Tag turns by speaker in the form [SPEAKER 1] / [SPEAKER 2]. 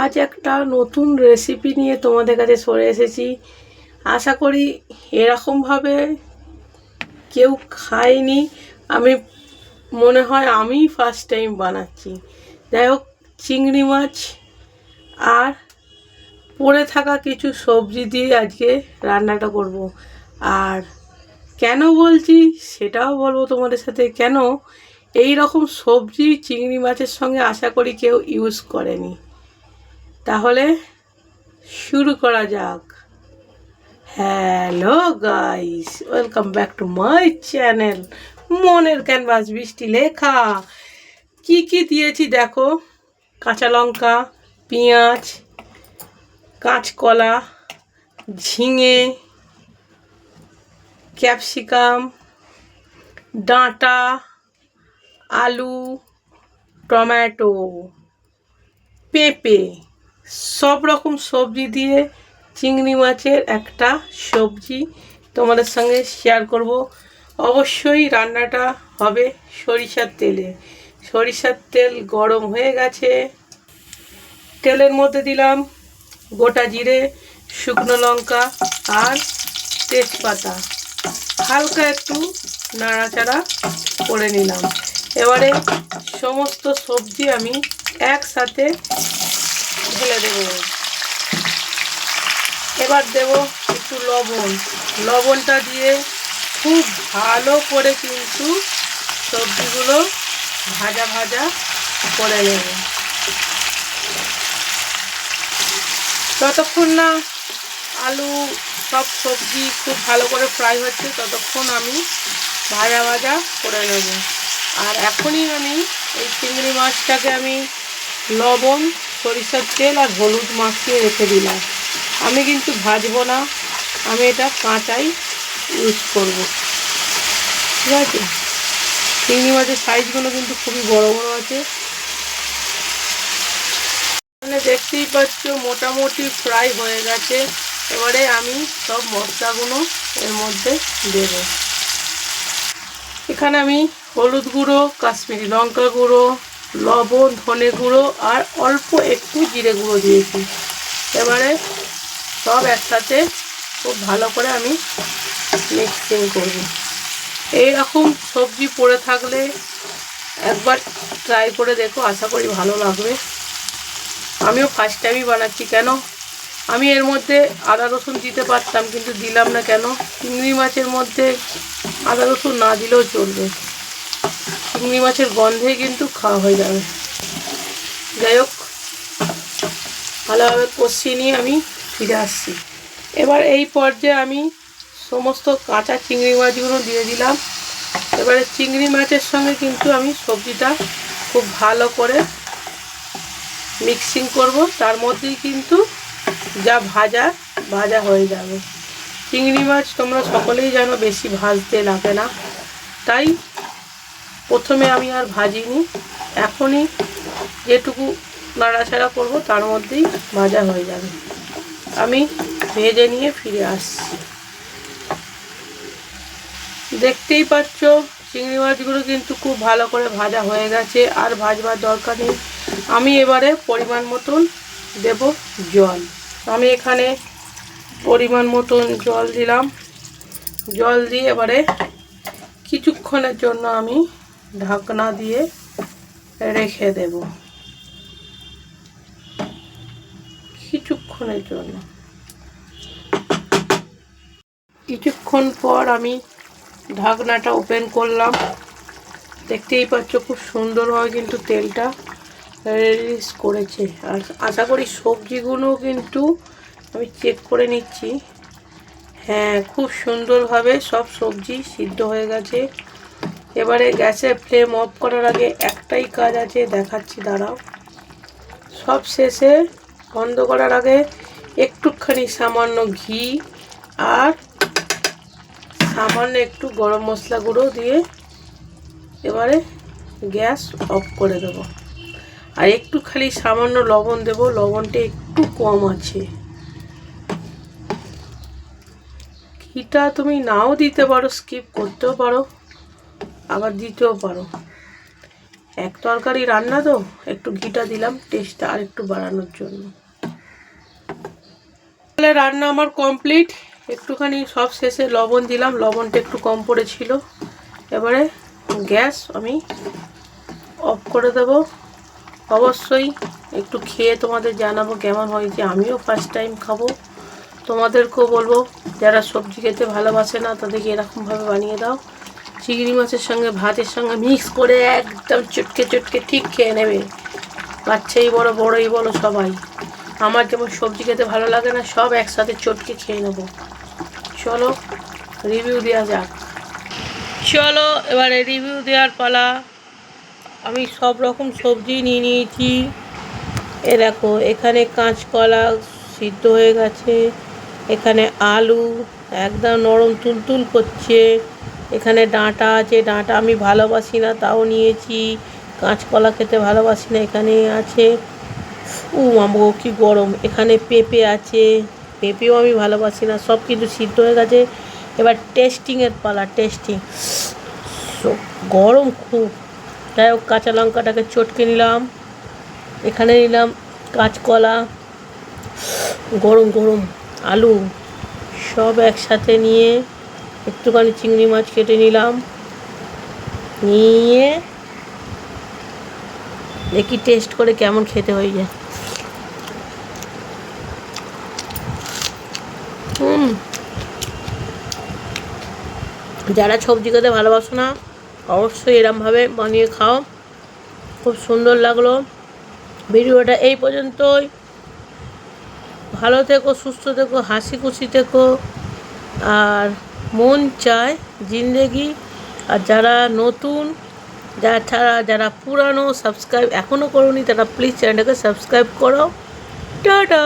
[SPEAKER 1] আজ একটা নতুন রেসিপি নিয়ে তোমাদের কাছে সরে এসেছি। আশা করি এরকমভাবে কেউ খায়নি। আমি মনে হয় আমি ফার্স্ট টাইম বানাচ্ছি। যাই হোক, চিংড়ি মাছ আর পড়ে থাকা কিছু সবজি দিয়ে আজকে রান্নাটা করব। আর কেন বলছি সেটাও বলব তোমাদের সাথে। কেন? এই রকম সবজি চিংড়ি মাছের সঙ্গে আশা করি কেউ ইউজ করেনি। তাহলে শুরু করা যাক। Hello guys, welcome back to my channel. মনের ক্যানভাস বৃষ্টি লেখা। কি কি দিয়েছি দেখো? কাঁচা লঙ্কা, পেঁয়াজ, কাঁচকলা, ঝিঙে, ক্যাপসিকাম, ডাঁটা, আলু, টমেটো, পেঁপে। সব রকম সবজি দিয়ে চিংড়ি মাছের একটা সবজি তোমাদের সঙ্গে শেয়ার করব। অবশ্যই রান্নাটা হবে সরিষার তেলে। সরিষার তেল গরম হয়ে গেছে। তেলের মধ্যে দিলাম গোটা জিরে, শুকনো লঙ্কা আর তেজপাতা। হালকা একটু নাড়াচাড়া করে নিলাম। এবারে সমস্ত সবজি আমি একসাথে ঢেলে দেব। এবার দেব একটু লবণ। লবণটা দিয়ে খুব ভালো করে কিন্তু সবজিগুলো ভাজা ভাজা করে নেব। যতক্ষণ না আলু সব সবজি খুব ভালো করে ফ্রাই হচ্ছে, ততক্ষণ আমি ভাজা ভাজা করে নেব। আর এখনই আমি এই চিংড়ি মাছটাকে আমি লবণ সরিষার তেল আর হলুদ মাখিয়ে রেখে দিলাম। আমি কিন্তু ভাজবো না, আমি এটা কাঁচাই ইউজ করব। ঠিক আছে? চিংড়ি মাছের সাইজগুলো কিন্তু খুবই বড় বড় আছে। এখানে দেখতেই পাচ্ছ, মোটামুটি ফ্রাই হয়ে গেছে। এবারে আমি সব মশলাগুলো এর মধ্যে দেব। এখানে আমি হলুদ গুঁড়ো, কাশ্মীরি লঙ্কা গুঁড়ো লবণ, ধনে গুঁড়ো আর অল্প একটু জিরে গুঁড়ো দিয়েছি। এবারে সব একসাথে খুব ভালো করে আমি মিক্সিং করব। এইরকম সবজি পড়ে থাকলে একবার ট্রাই করে দেখো, আশা করি ভালো লাগবে। আমিও ফার্স্ট টাইমই বানাচ্ছি, কেন? আমি এর মধ্যে আদা, রসুন দিতে পারতাম, কিন্তু দিলাম না কেন? চিংড়ি মাছের মধ্যে আদা, রসুন না দিলেও চলবে। চিংড়ি মাছের গন্ধে কিন্তু খাওয়া হয়ে যাবে। যাই হোক, ভালোভাবে কষিয়ে নিয়ে আমি ফিরে আসছি। এবার এই পর্যায়ে আমি সমস্ত কাঁচা চিংড়ি মাছগুলো দিয়ে দিলাম। এবারে চিংড়ি মাছের সঙ্গে কিন্তু আমি সবজিটা খুব ভালো করে মিক্সিং করব। তার মধ্যেই কিন্তু যা ভাজা ভাজা হয়ে যাবে। চিংড়ি মাছ তোমরা সকলেই জানো বেশি ভাজতে লাগে না। তাই প্রথমে আমি আর ভাজিনি, এখনই যেটুকু নাড়াচাড়া করব তার মধ্যেই ভাজা হয়ে যাবে। আমি ভেজে নিয়ে ফিরে আসছি। দেখতেই পাচ্ছ, চিংড়ি মাছগুলো কিন্তু খুব ভালো করে ভাজা হয়ে গেছে, আর ভাজবার দরকার নেই। আমি এবারে পরিমাণ মতন দেব জল। আমি এখানে পরিমাণ মতন জল দিলাম। জল দিয়ে এবারে কিছুক্ষণের জন্য আমি ঢাকনা দিয়ে রেখে দেব কিছুক্ষণের জন্য। কিছুক্ষণ পর আমি ঢাকনাটা ওপেন করলাম। দেখতেই পাচ্ছ খুব সুন্দরভাবে কিন্তু তেলটা রিলিজ করেছে। আর আশা করি সবজিগুলো কিন্তু আমি চেক করে নিচ্ছি। হ্যাঁ খুব সুন্দরভাবে সব সবজি সিদ্ধ হয়ে গেছে। এবারে গ্যাসের ফ্লেম অফ করার আগে একটাই কাজ আছে, দেখাচ্ছি, দাঁড়াও। সব শেষে বন্ধ করার আগে একটুখানি সামান্য ঘি আর সামান্য একটু গরম মশলা গুঁড়ো দিয়ে এবারে গ্যাস অফ করে দেব। আর একটু খালি সামান্য লবণ দেব, লবণটা একটু কম আছে। ঘিটা তুমি নাও দিতে পারো, স্কিপ করতেও পারো। আবার দিতেও পারো। এক তরকারি রান্না তো, একটু ঘিটা দিলাম টেস্টটা আর একটু বাড়ানোর জন্য। তাহলে রান্না আমার কমপ্লিট একটুখানি সব শেষে লবণ দিলাম, লবণটা একটু কম পড়েছিল। এবারে গ্যাস আমি অফ করে দেব। অবশ্যই একটু খেয়ে তোমাদের জানাব কেমন হয়েছে আমিও ফার্স্ট টাইম খাব। তোমাদেরকেও বলব, যারা সবজি খেতে ভালোবাসে না, তাদেরকে এরকমভাবে বানিয়ে দাও। চিংড়ি মাছের সঙ্গে, ভাতের সঙ্গে মিক্স করে একদম চটকে চটকে ঠিক খেয়ে নেবে। বাচ্চাই বড়, বড়ই বলো সবাই। আমার যেমন সবজি খেতে ভালো লাগে না, সব একসাথে চটকে খেয়ে নেব। চলো রিভিউ দেওয়া যাক। চলো, এবারে রিভিউ দেওয়ার পালা। আমি সব রকম সবজি নিয়ে নিয়েছি। এ দেখো, এখানে কাঁচকলা সিদ্ধ হয়ে গেছে। এখানে আলু, একদম নরম তুলতুল করছে। এখানে ডাঁটা আছে, ডাঁটা আমি ভালোবাসি না, তাও নিয়েছি। কাঁচকলা খেতে ভালোবাসি না, এখানে আছে। উ মামগো কি গরম। এখানে পেঁপে আছে। পেঁপেও আমি ভালোবাসি না, সব কিছু সিদ্ধ হয়ে গেছে। এবার টেস্টিংয়ের পালা টেস্টিং গরম খুব। যাই হোক, কাঁচা লঙ্কাটাকে চটকে নিলাম। এখানে নিলাম কাঁচকলা, গরম গরম আলু, সব একসাথে নিয়ে একটুখানি চিংড়ি মাছ কেটে নিলাম। নিয়ে দেখি টেস্ট করে কেমন খেতে হয়ে যায়। হুম। যারা সবজি খেতে ভালোবাসো না, অবশ্যই এরমভাবে বানিয়ে খাও। খুব সুন্দর লাগল। ভিডিওটা এই পর্যন্তই। ভালো থেকো, সুস্থ থেকো, হাসি খুশি থেকো। আর মন চায় জিন্দেগি। আর যারা নতুন, যারা যারা পুরানো সাবস্ক্রাইব এখনও করনি, তারা প্লিজ চ্যানেলটাকে সাবস্ক্রাইব করো। টাটা!